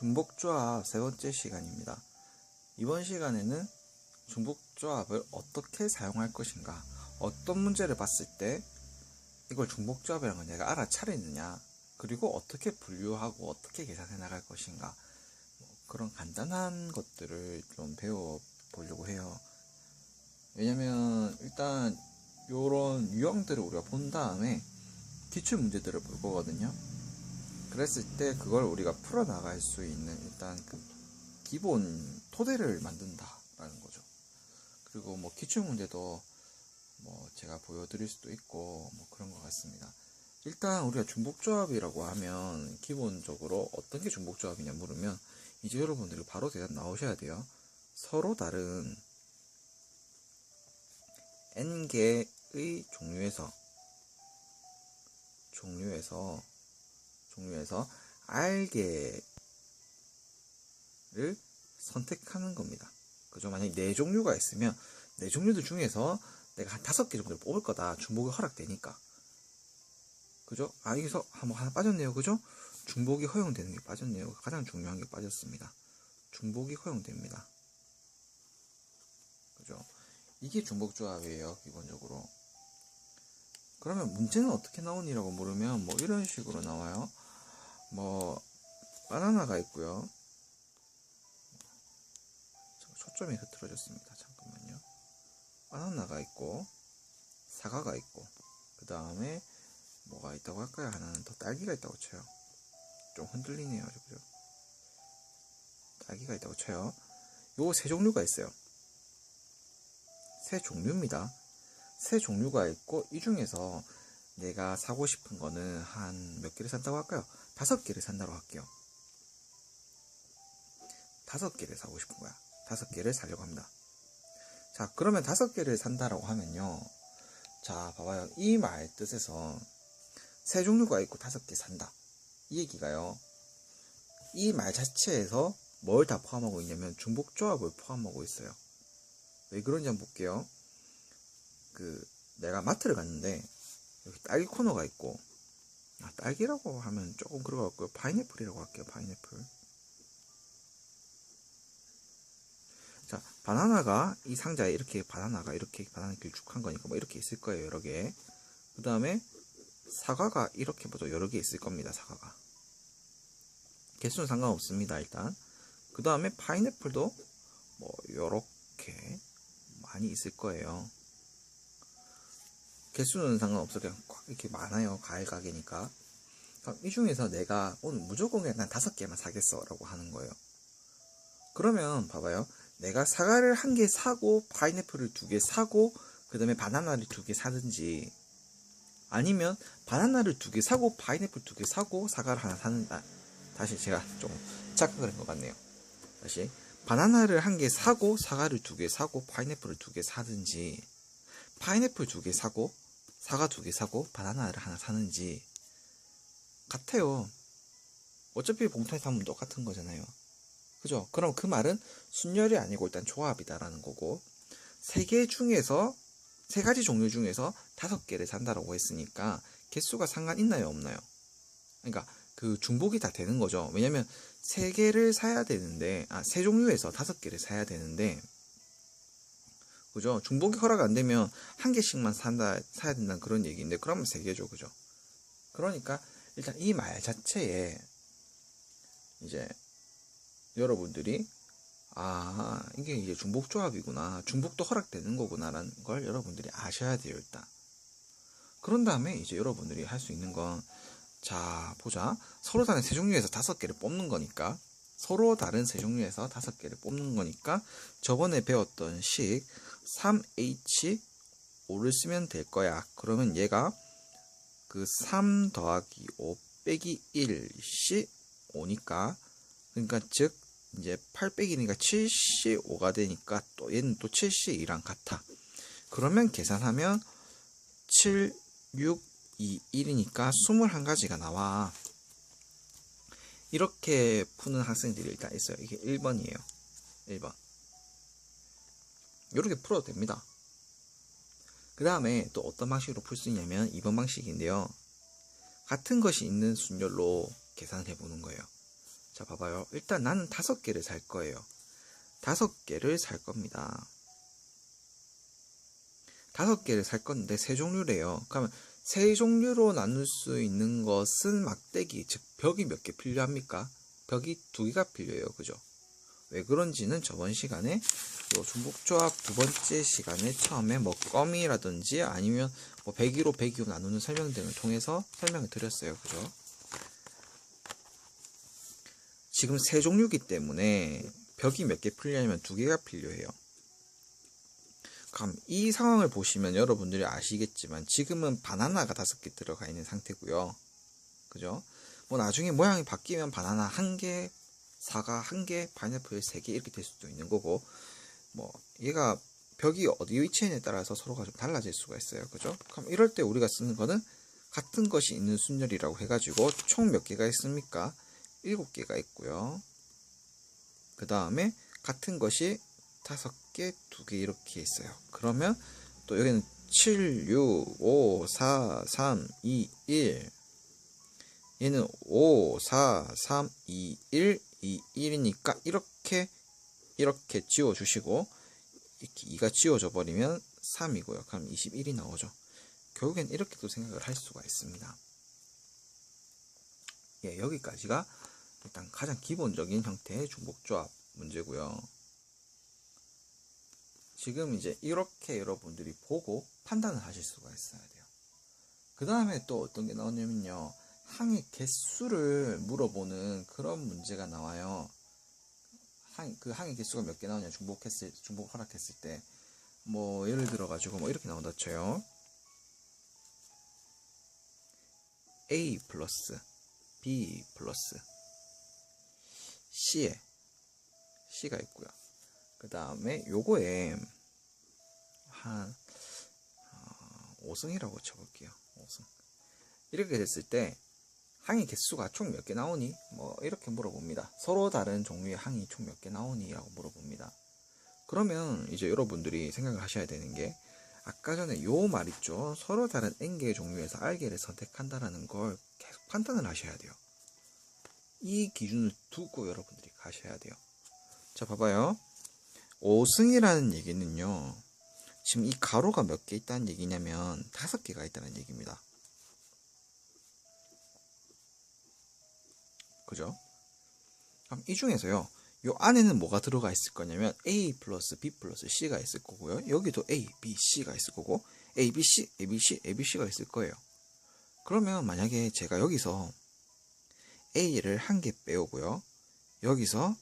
중복조합 세 번째 시간입니다. 이번 시간에는 중복조합을 어떻게 사용할 것인가, 어떤 문제를 봤을 때 이걸 중복조합이라는 걸 내가 알아차리느냐, 그리고 어떻게 분류하고 어떻게 계산해 나갈 것인가, 뭐 그런 간단한 것들을 좀 배워보려고 해요. 왜냐면 일단 이런 유형들을 우리가 본 다음에 기출 문제들을 볼 거거든요. 그랬을 때 그걸 우리가 풀어나갈 수 있는 일단 그 기본 토대를 만든다라는 거죠. 그리고 뭐 기출 문제도 뭐 제가 보여드릴 수도 있고 뭐 그런 것 같습니다. 일단 우리가 중복조합이라고 하면 기본적으로 어떤 게 중복조합이냐 물으면 이제 여러분들이 바로 대답 나오셔야 돼요. 서로 다른 n개의 종류에서 종류에서 종류에서 알개를 선택하는 겁니다. 그죠? 만약에 네 종류가 있으면 네 종류들 중에서 내가 한 다섯 개 정도를 뽑을 거다. 중복이 허락되니까. 그죠? 아, 여기서 한번 하나 빠졌네요. 그죠? 중복이 허용되는 게 빠졌네요. 가장 중요한 게 빠졌습니다. 중복이 허용됩니다. 그죠? 이게 중복조합이에요, 기본적으로. 그러면 문제는 어떻게 나오니라고 물으면 뭐 이런 식으로 나와요. 뭐 바나나가 있고요. 초점이 흐트러졌습니다. 잠깐만요. 바나나가 있고 사과가 있고 그 다음에 뭐가 있다고 할까요? 하나는 더 딸기가 있다고 쳐요. 좀 흔들리네요. 그죠? 딸기가 있다고 쳐요. 요 세 종류가 있어요. 세 종류입니다. 세 종류가 있고 이 중에서 내가 사고 싶은 거는 한 몇 개를 산다고 할까요? 다섯 개를 산다고 할게요. 다섯 개를 사고 싶은 거야. 다섯 개를 사려고 합니다. 자, 그러면 다섯 개를 산다라고 하면요. 자, 봐봐요. 이 말 뜻에서 세 종류가 있고 다섯 개 산다. 이 얘기가요. 이 말 자체에서 뭘 다 포함하고 있냐면 중복조합을 포함하고 있어요. 왜 그런지 한번 볼게요. 그 내가 마트를 갔는데 여기 딸기 코너가 있고 아, 딸기라고 하면 조금 그런 것 같고요. 파인애플이라고 할게요. 파인애플. 자, 바나나가 이 상자에 이렇게 바나나가 이렇게 바나나 길쭉한 거니까 뭐 이렇게 있을 거예요. 여러 개. 그 다음에 사과가 이렇게 뭐죠 여러 개 있을 겁니다. 사과가. 개수는 상관없습니다. 일단. 그 다음에 파인애플도 뭐 요렇게 많이 있을 거예요. 개수는 상관없어 그냥 꽉 이렇게 많아요. 과일 가게니까. 이 중에서 내가 오늘 무조건 그냥 난 다섯 개만 사겠어 라고 하는 거예요. 그러면 봐봐요. 내가 사과를 한 개 사고 파인애플을 두 개 사고 그 다음에 바나나를 두 개 사든지 아니면 바나나를 두 개 사고 파인애플 두 개 사고 사과를 하나 사는 아, 다시 제가 좀 착각을 한 것 같네요. 다시. 바나나를 한 개 사고 사과를 두 개 사고 파인애플을 두 개 사든지 파인애플 두 개 사고 사과 두 개 사고 바나나를 하나 사는지 같아요. 어차피 봉투에 사면 똑같은 거잖아요. 그죠? 그럼 그 말은 순열이 아니고 일단 조합이다라는 거고 세 개 중에서 세 가지 종류 중에서 다섯 개를 산다라고 했으니까 개수가 상관 있나요 없나요? 그러니까 그 중복이 다 되는 거죠. 왜냐면 세 개를 사야 되는데 아세 종류에서 다섯 개를 사야 되는데 그죠? 중복이 허락 안 되면 한 개씩만 산다, 사야 된다는 그런 얘기인데, 그러면 세 개죠, 그죠? 그러니까, 일단 이 말 자체에, 이제, 여러분들이, 아, 이게 이제 중복조합이구나. 중복도 허락되는 거구나라는 걸 여러분들이 아셔야 돼요, 일단. 그런 다음에 이제 여러분들이 할 수 있는 건, 자, 보자. 서로 다른 세 종류에서 다섯 개를 뽑는 거니까, 서로 다른 세 종류에서 다섯 개를 뽑는 거니까, 저번에 배웠던 식, 3H5를 쓰면 될 거야. 그러면 얘가 그 3 더하기 5 빼기 1씩 5니까 그러니까 즉 이제 8 빼기니까 75가 되니까 또 얘는 또 72랑 같아. 그러면 계산하면 7, 6, 2, 1이니까 21가지가 나와. 이렇게 푸는 학생들이 일단 있어요. 이게 1번이에요. 1번. 이렇게 풀어도 됩니다. 그 다음에 또 어떤 방식으로 풀 수 있냐면 2번 방식인데요. 같은 것이 있는 순열로 계산을 해보는 거예요. 자, 봐봐요. 일단 나는 다섯 개를 살 거예요. 다섯 개를 살 겁니다. 다섯 개를 살 건데 세 종류래요. 그러면 세 종류로 나눌 수 있는 것은 막대기, 즉 벽이 몇 개 필요합니까? 벽이 두 개가 필요해요. 그죠? 왜 그런지는 저번 시간에 요 중복조합 두 번째 시간에 처음에 뭐 껌이라든지 아니면 뭐 102로 102로 나누는 설명 등을 통해서 설명을 드렸어요. 그죠? 지금 세 종류기 때문에 벽이 몇 개 필요하냐면 두 개가 필요해요. 그럼 이 상황을 보시면 여러분들이 아시겠지만 지금은 바나나가 다섯 개 들어가 있는 상태고요. 그죠? 뭐 나중에 모양이 바뀌면 바나나 한 개, 사과 한 개, 파인애플 세 개 이렇게 될 수도 있는 거고 뭐 얘가 벽이 어디 위치에 따라서 서로가 좀 달라질 수가 있어요. 그죠? 그럼 이럴 때 우리가 쓰는 거는 같은 것이 있는 순열이라고 해가지고 총 몇 개가 있습니까? 일곱 개가 있고요. 그 다음에 같은 것이 다섯 개, 두개 이렇게 있어요. 그러면 또 여기는 7, 6, 5, 4, 3, 2, 1 얘는 5, 4, 3, 2, 1, 2, 1이니까 이렇게 이렇게 지워주시고 이렇게 2가 지워져 버리면 3이고요. 그럼 21이 나오죠. 결국엔 이렇게도 생각을 할 수가 있습니다. 예, 여기까지가 일단 가장 기본적인 형태의 중복조합 문제고요. 지금 이제 이렇게 여러분들이 보고 판단을 하실 수가 있어야 돼요. 그 다음에 또 어떤 게 나오냐면요. 항의 개수를 물어보는 그런 문제가 나와요. 항, 그 항의 개수가 몇 개 나오냐 중복했을 중복 허락했을 때 뭐 예를 들어 가지고 뭐 이렇게 나온다 쳐요. A 플러스 B 플러스 C에 C가 있고요. 그 다음에 요거에 한 어, 5승이라고 쳐볼게요. 5승. 이렇게 됐을 때 항의 개수가 총 몇 개 나오니? 뭐 이렇게 물어봅니다. 서로 다른 종류의 항이 총 몇 개 나오니? 라고 물어봅니다. 그러면 이제 여러분들이 생각을 하셔야 되는 게 아까 전에 요 말 있죠. 서로 다른 n개의 종류에서 r개를 선택한다라는 걸 계속 판단을 하셔야 돼요. 이 기준을 두고 여러분들이 가셔야 돼요. 자, 봐봐요. 5승이라는 얘기는요. 지금 이 가로가 몇 개 있다는 얘기냐면 다섯 개가 있다는 얘기입니다. 그죠? 그럼 이 중에서요. 요 안에는 뭐가 들어가 있을 거냐면 A 플러스 B 플러스 C가 있을 거고요. 여기도 A, B, C가 있을 거고 A, B, C, A, B, C, A, B, C가 있을 거예요. 그러면 만약에 제가 여기서 A를 한 개 빼오고요. 여기서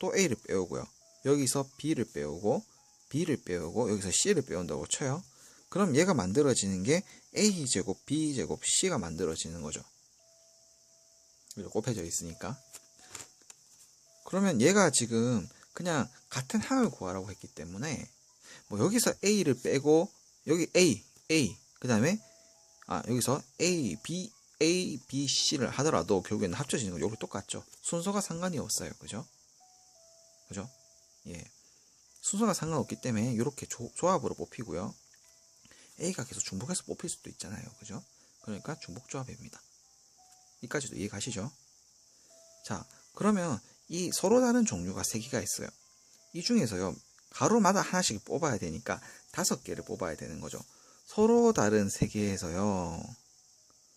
또 A를 빼오고요. 여기서 B를 빼오고 B를 빼오고 여기서 C를 빼온다고 쳐요. 그럼 얘가 만들어지는 게 A제곱, B제곱, C가 만들어지는 거죠. 이렇게 곱해져 있으니까. 그러면 얘가 지금 그냥 같은 항을 구하라고 했기 때문에 뭐 여기서 A를 빼고 여기 A, A 그 다음에 아 여기서 A, B, A, B, C를 하더라도 결국에는 합쳐지는 거 여기 똑같죠. 순서가 상관이 없어요. 그죠? 그죠? 예. 순서가 상관없기 때문에 이렇게 조 합으로 뽑히고요. A가 계속 중복해서 뽑힐 수도 있잖아요. 그죠? 그러니까 중복 조합입니다. 이까지도 이해 가시죠? 자, 그러면 이 서로 다른 종류가 세 개가 있어요. 이 중에서요, 가로마다 하나씩 뽑아야 되니까 다섯 개를 뽑아야 되는 거죠. 서로 다른 세 개에서요,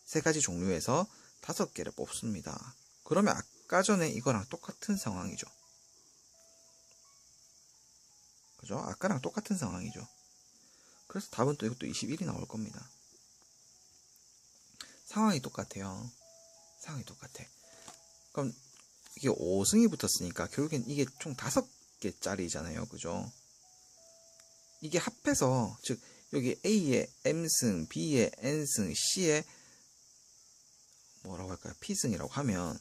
세 가지 종류에서 다섯 개를 뽑습니다. 그러면 아까 전에 이거랑 똑같은 상황이죠. 그죠? 아까랑 똑같은 상황이죠. 그래서 답은 또 이것도 21이 나올 겁니다. 상황이 똑같아요. 상황이 똑같아. 그럼 이게 5승이 붙었으니까 결국엔 이게 총 5개짜리잖아요. 그죠? 이게 합해서 즉 여기 A의 M승, B의 N승, C의 뭐라고 할까요? P승이라고 하면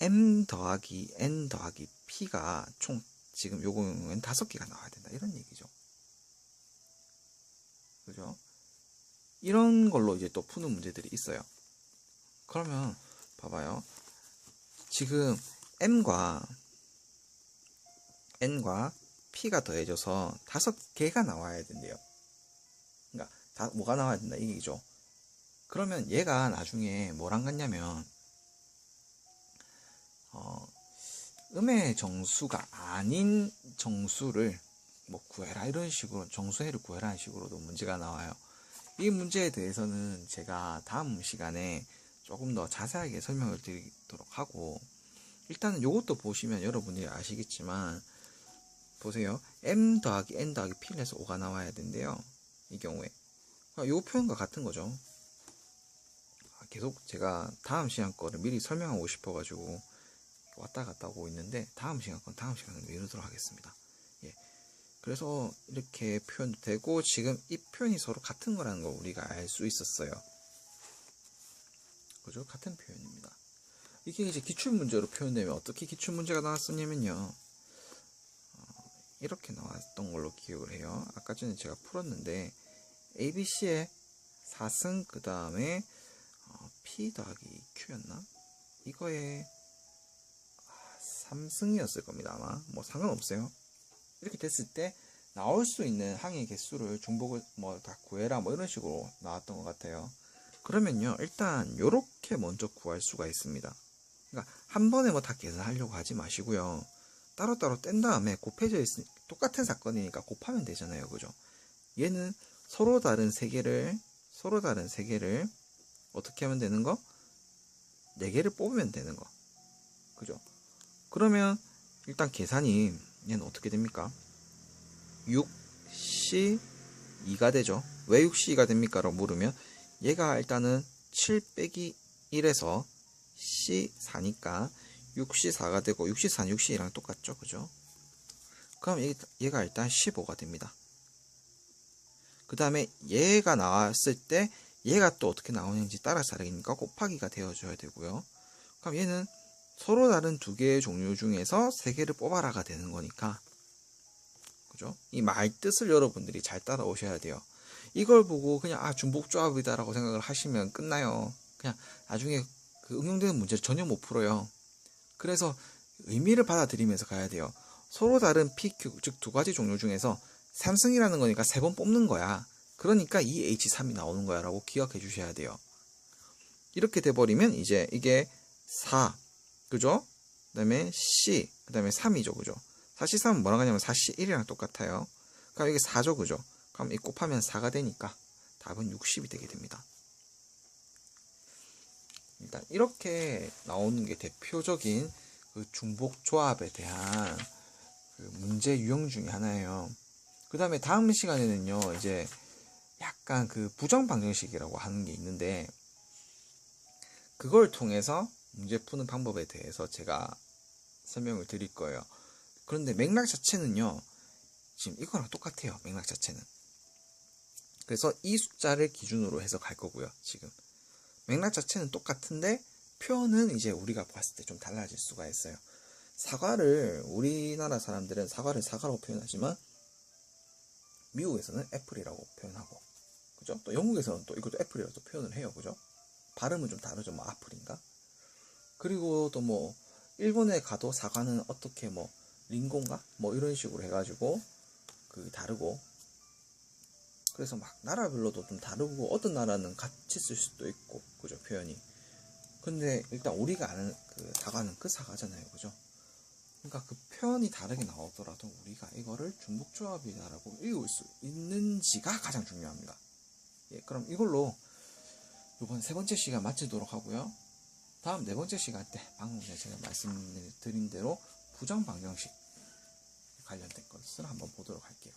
M 더하기 N 더하기 P가 총 지금 요거는 다섯 개가 나와야 된다. 이런 얘기죠. 그죠? 이런 걸로 이제 또 푸는 문제들이 있어요. 그러면 봐봐요. 지금 m과 n과 p가 더해져서 다섯 개가 나와야 된대요. 그러니까 다 뭐가 나와야 된다 이 얘기죠. 그러면 얘가 나중에 뭐랑 같냐면 음의 정수가 아닌 정수를 뭐 구해라 이런 식으로 정수해를 구해라는 식으로도 문제가 나와요. 이 문제에 대해서는 제가 다음 시간에 조금 더 자세하게 설명을 드리도록 하고 일단은 이것도 보시면 여러분들이 아시겠지만 보세요. m 더하기 n 더하기 p를 해서 5가 나와야 된대요. 이 경우에. 이 표현과 같은 거죠. 아, 계속 제가 다음 시간 거를 미리 설명하고 싶어가지고 왔다 갔다 하고 있는데 다음 시간 건 다음 시간에 미루도록 하겠습니다. 예. 그래서 이렇게 표현도 되고 지금 이 표현이 서로 같은 거라는 걸 우리가 알 수 있었어요. 그죠? 같은 표현입니다. 이게 이제 기출문제로 표현되면 어떻게 기출문제가 나왔었냐면요. 어, 이렇게 나왔던 걸로 기억을 해요. 아까 전에 제가 풀었는데 ABC의 4승 그 다음에 어, P 더하기 Q였나? 이거에 3승이었을 겁니다 아마 뭐 상관없어요 이렇게 됐을 때 나올 수 있는 항의 개수를 중복을 뭐 다 구해라 뭐 이런 식으로 나왔던 것 같아요 그러면요 일단 요렇게 먼저 구할 수가 있습니다 그러니까 한 번에 뭐 다 계산하려고 하지 마시고요 따로따로 뗀 다음에 곱해져 있으니 똑같은 사건이니까 곱하면 되잖아요 그죠 얘는 서로 다른 세 개를 서로 다른 세 개를 어떻게 하면 되는 거? 네 개를 뽑으면 되는 거 그죠 그러면 일단 계산이 얘는 어떻게 됩니까? 6C 2가 되죠. 왜 6C 2가 됩니까? 라고 물으면 얘가 일단은 7 빼기 1에서 C 4니까 6C 4가 되고 6C 4는 6C 2랑 똑같죠. 그죠? 그럼 얘가 일단 15가 됩니다. 그 다음에 얘가 나왔을 때 얘가 또 어떻게 나오는지 따라서 다르니까 곱하기가 되어줘야 되고요. 그럼 얘는 서로 다른 두 개의 종류 중에서 세 개를 뽑아라가 되는 거니까 그죠? 이 말 뜻을 여러분들이 잘 따라오셔야 돼요. 이걸 보고 그냥 아 중복 조합이다라고 생각을 하시면 끝나요. 그냥 나중에 그 응용되는 문제를 전혀 못 풀어요. 그래서 의미를 받아들이면서 가야 돼요. 서로 다른 PQ 즉 두 가지 종류 중에서 3승이라는 거니까 세 번 뽑는 거야. 그러니까 이 H3이 나오는 거야라고 기억해 주셔야 돼요. 이렇게 돼 버리면 이제 이게 4 그죠? 그 다음에 C, 그 다음에 3이죠, 그죠? 4C 3은 뭐라고 하냐면 4C 1이랑 똑같아요. 그럼 이게 4죠, 그죠? 그럼 이 곱하면 4가 되니까 답은 60이 되게 됩니다. 일단 이렇게 나오는 게 대표적인 그 중복 조합에 대한 그 문제 유형 중에 하나예요. 그 다음에 다음 시간에는요, 이제 약간 그 부정 방정식이라고 하는 게 있는데, 그걸 통해서 문제 푸는 방법에 대해서 제가 설명을 드릴 거예요. 그런데 맥락 자체는요, 지금 이거랑 똑같아요. 맥락 자체는. 그래서 이 숫자를 기준으로 해서 갈 거고요. 지금. 맥락 자체는 똑같은데 표현은 이제 우리가 봤을 때 좀 달라질 수가 있어요. 사과를 우리나라 사람들은 사과를 사과라고 표현하지만 미국에서는 애플이라고 표현하고 그죠? 또 영국에서는 또 이것도 애플이라고 표현을 해요. 그죠? 발음은 좀 다르죠. 뭐 아플인가? 그리고 또 뭐 일본에 가도 사과는 어떻게 뭐 링고인가 뭐 이런 식으로 해가지고 그 다르고 그래서 막 나라별로도 좀 다르고 어떤 나라는 같이 쓸 수도 있고 그죠 표현이. 근데 일단 우리가 아는 그 사과는 그 사과잖아요 그죠? 그러니까 그 표현이 다르게 나오더라도 우리가 이거를 중복조합이다라고 읽을 수 있는지가 가장 중요합니다. 예 그럼 이걸로 이번 세 번째 시간 마치도록 하고요. 다음 네 번째 시간 때 방금 제가 말씀드린 대로 부정 방정식 관련된 것을 한번 보도록 할게요.